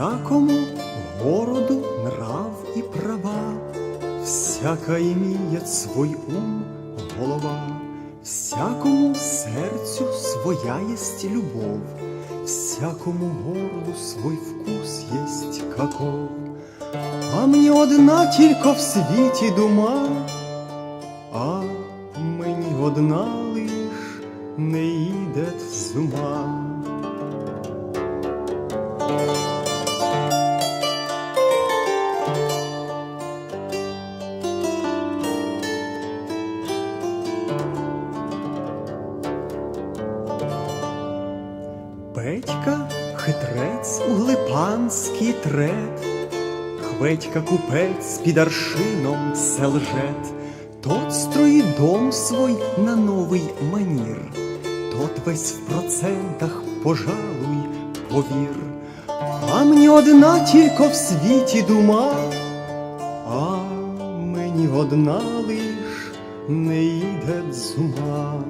Всякому городу нрав и права, Всяка имеет свой ум, голова, Всякому сердцу своя есть любовь, Всякому горлу свой вкус есть каков. А мне одна тільки в світі дума, а мені одна лиш не йде з ума. Петька хитрець углипанський трет, Хведька купець під аршином селжет, Тот строїть дом свой на новий манір, Тот весь в процентах, пожалуй, повір. А мені одна тільки в світі дума, а мені одна лиш не йде з ума.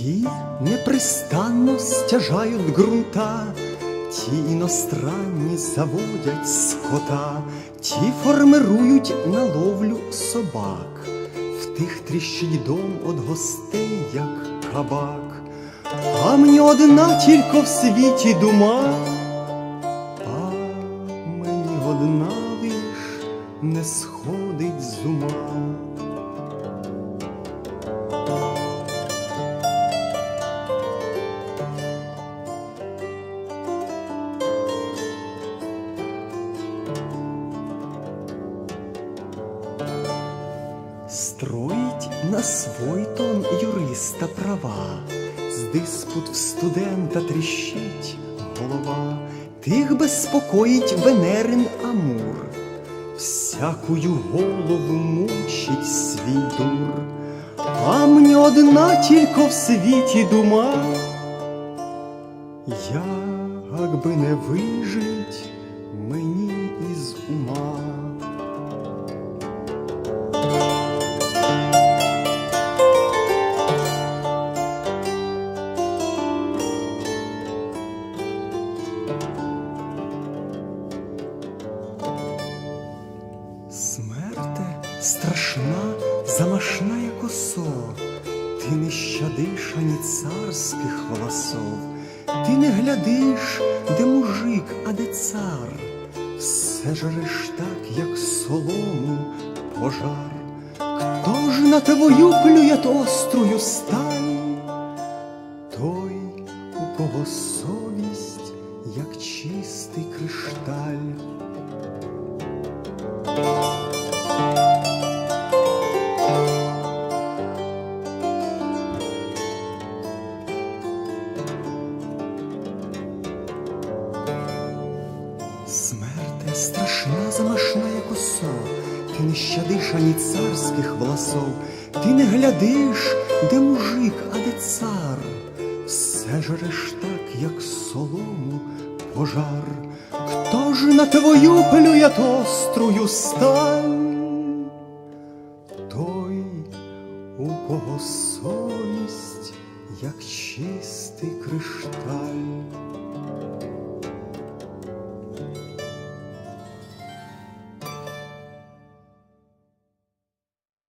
Ті непрестанно стяжають ґрунта, ті іностранні заводять скота, ті формирують на ловлю собак, в тих тріщить дом от гостей, як кабак. А мені одна тільки в світі дума, а мені одна лиш не сходить з ума. Строить на свой тон юриста права, З диспут в студента тріщить голова, Тих безпокоїть Венерин Амур, Всякую голову мучить свій дур, А мені одна тільки в світі дума, Як би не вижить мені із ума. Страшна, замашна, як осо, ти не щадиш ані царських волосов, ти не глядиш, де мужик, а де цар, все жариш так, як солому пожар. Хто ж на твою плює острую сталь? Той, у кого совість, ти не щадиш ані царських волосов, ти не глядиш, де мужик, а де цар, все жариш так, як солому пожар. Хто ж на твою плює острую сталь? Той, у кого совість, як чистий кришталь.